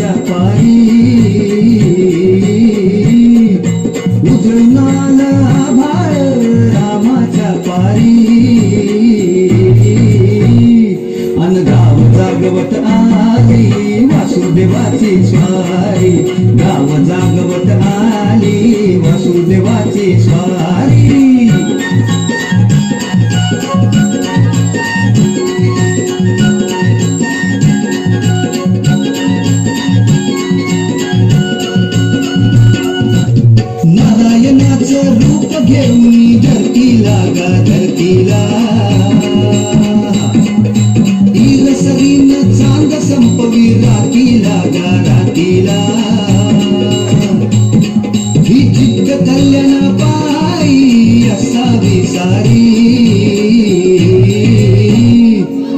माझ्या पायी उजळून आला आभाळ रामाच्या पायी. अनगाव जागवत आली वासुदेवाची स्वारी गाव जागवत आली वासुदेवाची स्वारी रूप घेऊन धरतीला गा धरतीला सरीन चांद संपवी रातीला गा रातीला ही चित्त कल्याण पायी असावी सारी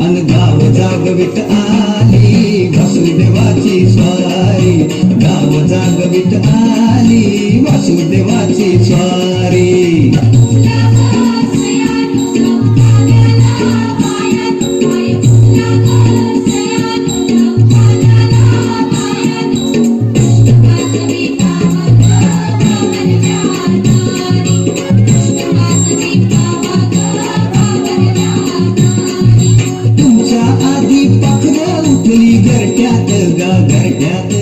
अनगाव जागवित आली वासुदेवाची स्वारी गाव जागवित आली घरट्यात गा घरट्यात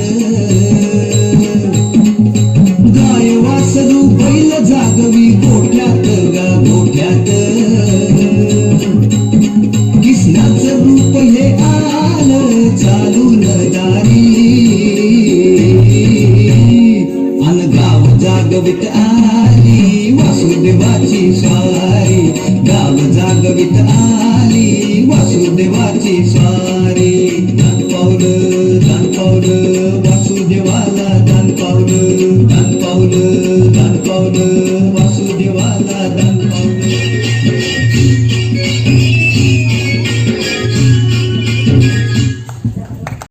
गाय वासरू बैल जागवी गोठ्यात गा गोठ्यात कृष्णाचं रूप हे आलं चालून दारी अन गाव जागवित आली वासुदेवाची स्वारी गाव जागवित आली. Thank you.